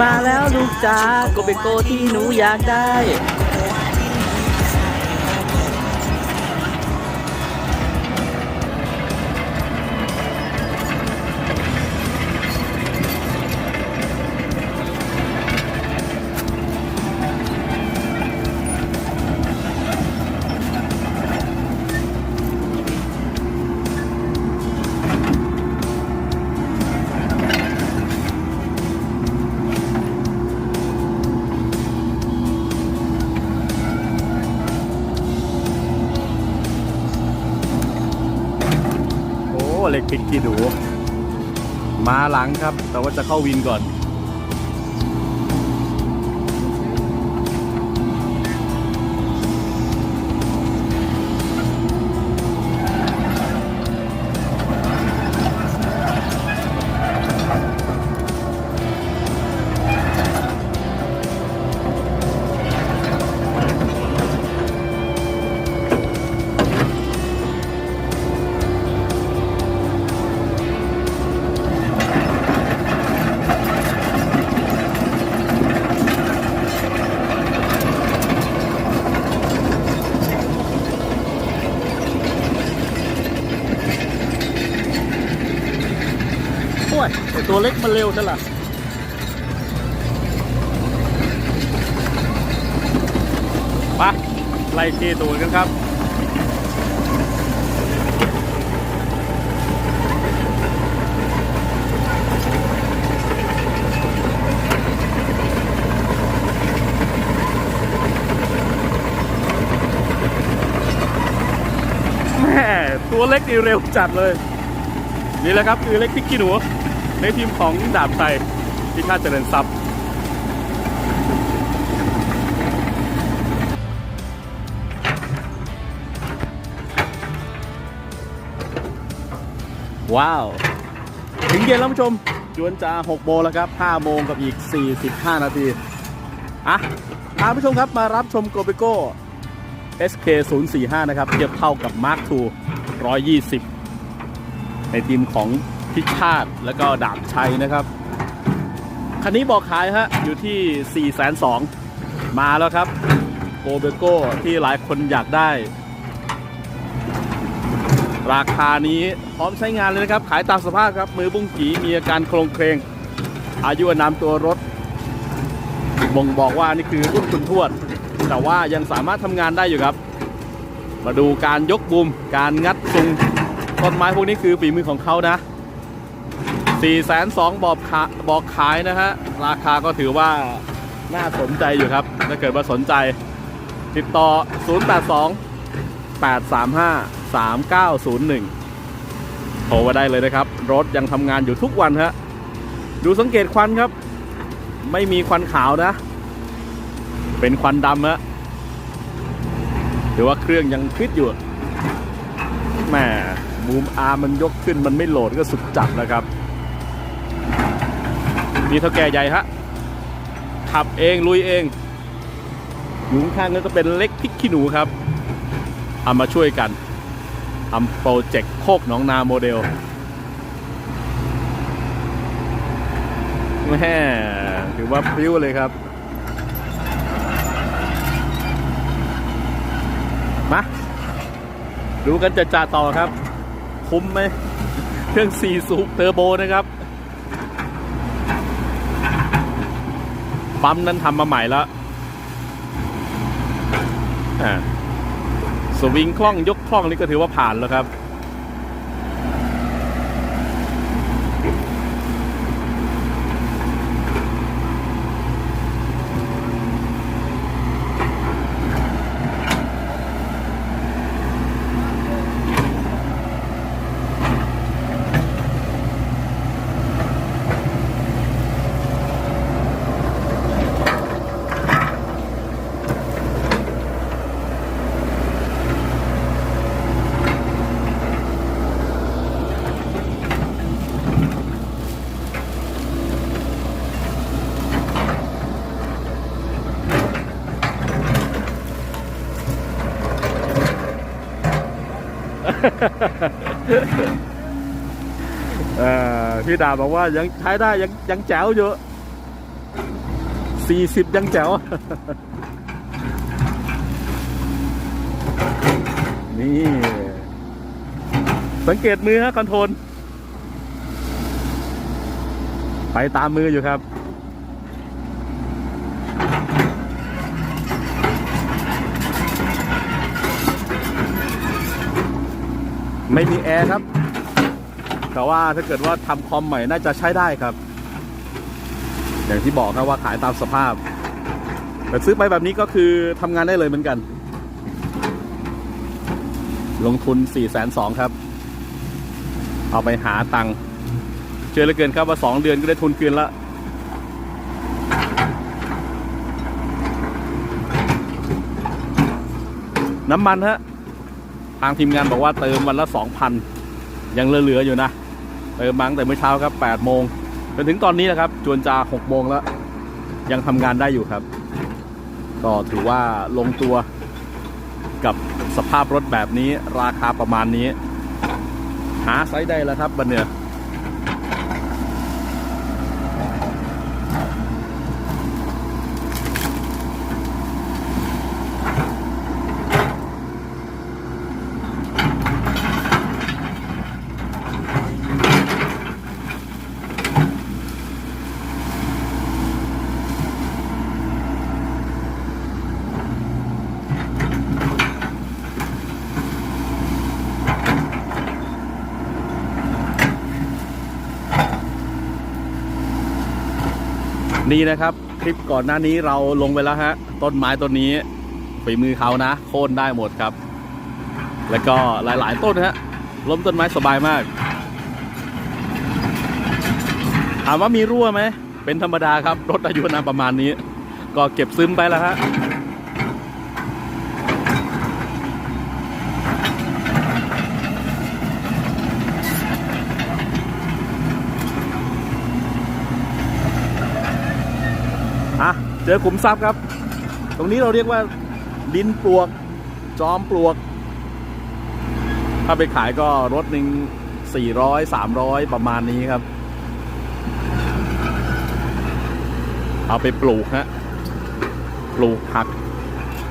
มาแล้วลูกจ้าโกเบโกที่หนูอยากได้ เล็กพิกขี้หนูมาหลังครับ แต่ว่าจะเข้าวินก่อน ตัวเล็กมันเร็วซะล่ะไปไล่เจตูดกันครับแม่ตัวเล็กนี่เร็วจัดเลย นี่แหละครับคือเล็กพริกขี้หนู ในทีมของดาบไทยที่ท่าเจริญทรัพย์ว้าว ถึงเย็นแล้วผู้ชมจวนจะ6โมงแล้วครับ5โมงกับอีก 45 นาที อะพาผู้ชมครับมารับชมโกเบโก้ SK 0 4 5 นะครับ เทียบเท่ากับ Mark II 120 ในทีมของ พิชาติแล้วก็ดาบชัยนะครับ คันนี้บอกขายฮะอยู่ที่4 2 0 0 0มาแล้วครับโกเบโก้ที่หลายคนอยากได้ ราคานี้พร้อมใช้งานเลยนะครับ ขายตามสภาพครับ มือบุ้งกีมีอาการโครงเครง อายุอนามตัวรถบ่งบอกว่านี่คือรุ่นคุณทวด แต่ว่ายังสามารถทำงานได้อยู่ครับ มาดูการยกบูมการงัดซุงต้นไม้พวกนี้คือฝีมือของเขานะ 4 2 0 0 0บอกขาบอกขายนะฮะ ราคาก็ถือว่าน่าสนใจอยู่ครับ ถ้าเกิดว่าสนใจ ติดต่อ 082 835 3901 โทรมาได้เลยนะครับ รถยังทำงานอยู่ทุกวันฮะ ดูสังเกตควันครับ ไม่มีควันขาวนะ เป็นควันดำฮะถือว่าเครื่องยังฟิตอยู่แหมบูมอาร์มันยกขึ้นมันไม่โหลดก็สุดจัดแล้วครับ นี่เท่าแก่ใหญ่ฮะขับเองลุยเองอยู่ข้างๆนั้นก็เป็นเล็กพริกขี้หนูครับเอามาช่วยกันทำโปรเจกต์โคกหนองนาโมเดลแม่ถือว่าพริ้วเลยครับมาดูกันจะจ่าต่อครับ คุ้มไหม เครื่อง4สูบเทอร์โบนะครับ ปั๊มนั้นทำมาใหม่แล้วสวิงคล่องยกคล่องนี่ก็ถือว่าผ่านแล้วครับ พี่ดาบอกว่ายังใช้ได้ยังยังแจ๋วอยู่สี่สิบยังแจ๋ว นี่ สังเกตมือฮะคอนโทรลไปตามมืออยู่ครับ ไม่มีแอร์ครับ แต่ว่าถ้าเกิดว่าทำคอมใหม่น่าจะใช้ได้ครับ อย่างที่บอกครับว่าขายตามสภาพ แต่ซื้อไปแบบนี้ก็คือทำงานได้เลยเหมือนกัน ลงทุน4ี่แสนสองครับ เอาไปหาตังค์เจอเหลือเกินครับว่า2เดือนก็ได้ทุนคืนละน้ำมันฮะ ทางทีมงานบอกว่าเติมวันละ 2,000 ยังเหลือๆอยู่นะ เติมมั้งแต่เมื่อเช้าครับ8โมงจนถึงตอนนี้นะครับ จวนจา6โมงแล้ว ยังทำงานได้อยู่ครับ ก็ถือว่าลงตัวกับสภาพรถแบบนี้ราคาประมาณนี้ หาไซส์ได้แล้วครับบันเนี่ย นี่นะครับ คลิปก่อนหน้านี้เราลงไปแล้วฮะ ต้นไม้ต้นนี้ฝีมือเขานะ โค่นได้หมดครับ แล้วก็หลาย ๆ ต้นฮะล้มต้นไม้สบายมากถามว่ามีรั่วไหมเป็นธรรมดาครับ รถอายุนานประมาณนี้ ก็เก็บซึมไปแล้วฮะ อะ เจอขุมทรัพย์ครับ ตรงนี้เราเรียกว่าดินปลวก จอมปลวก ถ้าไปขายก็รถหนึ่งสี่ร้อยสามร้อยประมาณนี้ครับ เอาไปปลูกฮะ ปลูกผัก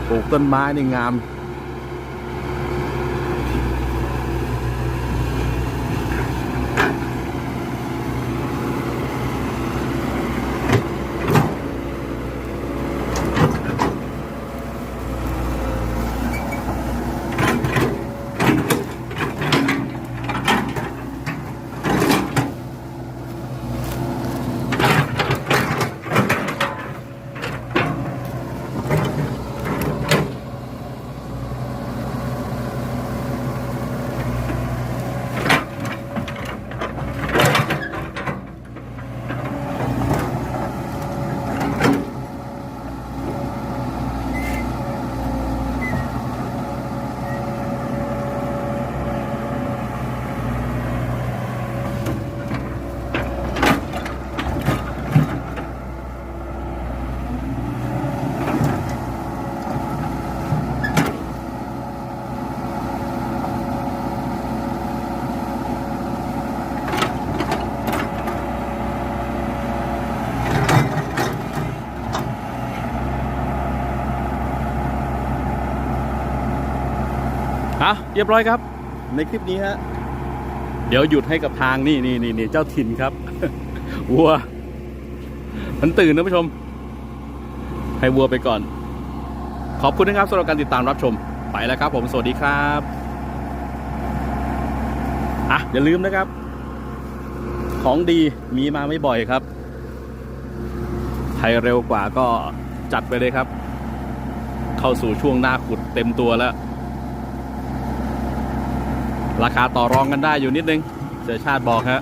ปลูกต้นไม้ในงาม อะ เรียบร้อยครับ ในคลิปนี้ฮะเดี๋ยวหยุดให้กับทางนี่นี่นี่นี่เจ้าถิ่นครับวัว มันตื่นนะผู้ชม ให้วัวไปก่อน ขอบคุณนะครับสำหรับการติดตามรับชมไปแล้วครับ ผมสวัสดีครับอะอย่าลืมนะครับ ของดีมีมาไม่บ่อยครับใครเร็วกว่าก็จัดไปเลยครับ เข้าสู่ช่วงหน้าขุดเต็มตัวแล้ว ราคาต่อรองกันได้อยู่นิดนึงเสียชาติบอกฮะ